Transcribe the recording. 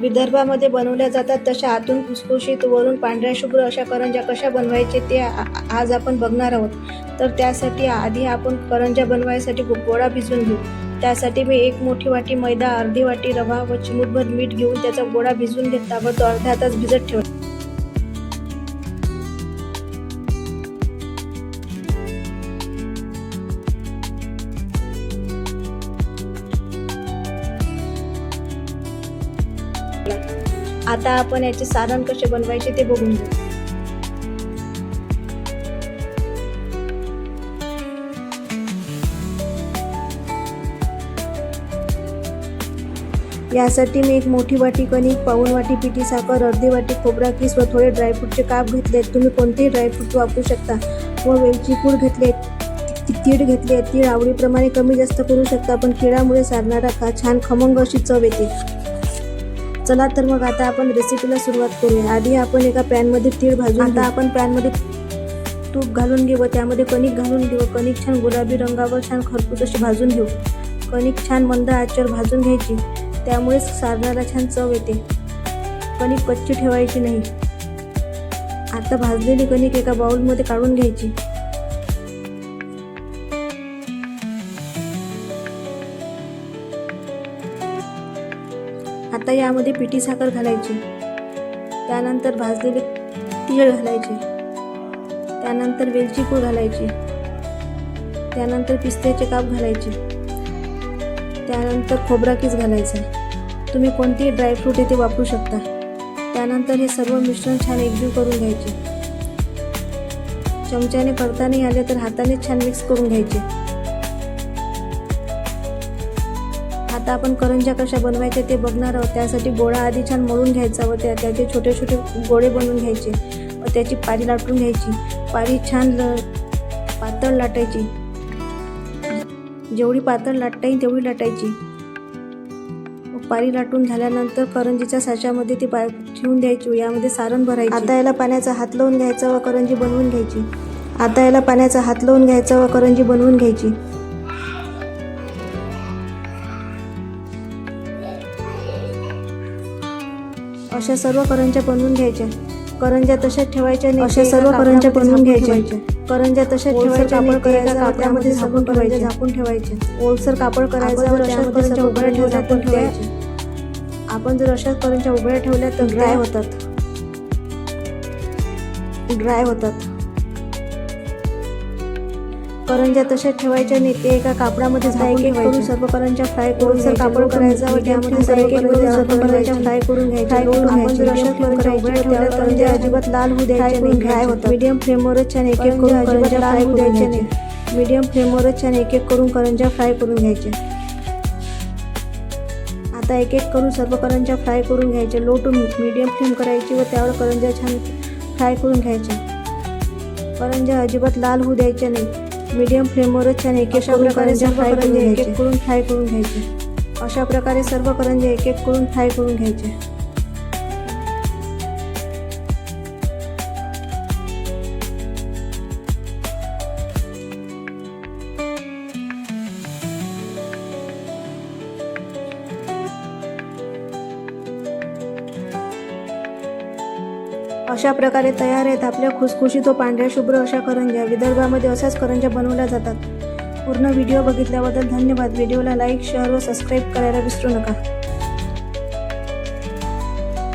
विदर्भामध्ये बनवल्या जातात तशा आतून फुसफुशीत वरून पांढऱ्या शुभ्र अशा करंज्या कशा बनवायचे ते आ- आज आपण बघणार आहोत. तर त्यासाठी आधी आपण करंज्या बनवायसाठी गोळा भिजवून घेऊ. त्यासाठी मी एक मोठी वाटी मैदा अर्धी वाटी रवा व चिमूटभर मीठ घेऊन त्याचा गोळा भिजवून घेतला व तो अर्धा तास भिजत ठेवला आता आपण याचे सारण कसे बनवायचे ते बघून घेऊ. यासाठी मी एक मोठी वाटी कणिक पाऊन वाटी पिठी साखर अर्धी वाटी खोबरा किस व थोडे ड्रायफ्रूटचे काप घेतले तुम्ही कोणतेही ड्रायफ्रूट वापरू शकता. व वेलची पूड घेतले ती- तीळ घेतले तीळ आवडीप्रमाणे कमी जास्त करू शकता पण तिळामुळे सारणारा का छान खमंग अशी चव येते. चला तर मग आता आपण रेसिपीला सुरुवात करूया. आधी आपण एका पॅनमध्ये तीळ भाजून आता आपण पॅनमध्ये तूप घालून घेऊ त्यामध्ये कणिक घालून घेऊ कणिक छान गुलाबी रंगावर छान खरपूस अशी भाजून घेऊ. कणिक छान मंद आचेवर भाजून घ्यायची. त्यामुळे सारणाला छान चव येते. कणिक कच्ची ठेवायची नाही. आता भाजलेली कणिक एका बाउलमध्ये काढून घ्यायची. आता यामध्ये पिठी साखर घालायची. त्यानंतर भाजलेले तीळ घालायचे. त्यानंतर वेलची पूड घालायची. त्यानंतर पिस्त्याचे काप घालायचे. त्यानंतर खोबरा किस घालायचा. तुम्ही कोणतेही ड्रायफ्रूट इथे वापरू शकता. त्यानंतर हे सर्व मिश्रण छान एकजीव करून घ्यायचे. चमच्याने करताना आले तर हाताने छान मिक्स करून घ्यायचे. आता आपण करंज्या कशा बनवायच्या ते बघणार आहोत. त्यासाठी गोळा आधी छान मळून घ्यायचा व त्या त्याचे छोटे छोटे गोळे बनवून घ्यायचे व त्याची पारी लाटून घ्यायची. पारी छान पातळ लाटायची. जेवढी पातळ लाटता येईल तेवढी लाटायची. पारी लाटून झाल्यानंतर करंजीच्या साच्यामध्ये ती पा ठेवून द्यायची यामध्ये सारण भरायचं. आता याला पाण्याचा हात लावून घ्यायचा व करंजी बनवून घ्यायची. आता याला पाण्याचा हात लावून घ्यायचा व करंजी बनवून घ्यायची. अशा सर्व करंज्या बनवून घ्यायच्या. करंज्या तशाच ठेवायच्या अशा सर्व करंज्या बनवून घ्यायच्या. करंज्या तशाच ठेवायच्या नाही करायचा कापडामध्ये झाकून ठेवायचे झाकून ठेवायचे ओलसर कापड करायचा व त्यामध्ये करंज्या उघड्या ठेवल्या तर ठेवायचे आपण जर अशाच करंज्या उघड्या ठेवल्या तर ड्राय होतात? ड्राय होतात. करंज्या तशाच ठेवायच्या नाही. ते एका कापडामध्ये एक करून सर्व करंज्या फ्राय करून सर कापड करायचा व त्यामध्ये सर्व करंज्या सर्व करंज्या फ्राय करून घ्यायच्या करंज्या अजिबात लाल होऊ द्यायच्या नाही. ड्राय होतात मीडियम फ्लेमवरच छान एक एक करून करंज्या फ्राय होऊ द्यायच्या नाही. मीडियम फ्लेमवरच छान एक एक करून करंज्या फ्राय करून घ्यायच्या आता एक एक करून सर्व करंज्या फ्राय करून घ्यायच्या लो टू मीडियम फ्लेम करायची व त्यावर करंज्या छान फ्राय करून घ्यायच्या करंज्या अजिबात लाल होऊ द्यायच्या नाही. मीडियम फ्लेमवरच छान एक एक करून करंज्या फ्राय करून एक एक करून फ्राय करून घ्यायचे अशा प्रकारे सर्व करंज्या एक एक करून फ्राय करून घ्यायचे अशा प्रकारे तयार आहेत. आपल्या खुसखुशी व पांढऱ्या शुभ्र अशा करंज्या. विदर्भामध्ये अशाच करंज्या बनवल्या जातात. पूर्ण व्हिडिओ बघितल्याबद्दल धन्यवाद. व्हिडिओला लाईक शेअर व सबस्क्राईब करायला विसरू नका.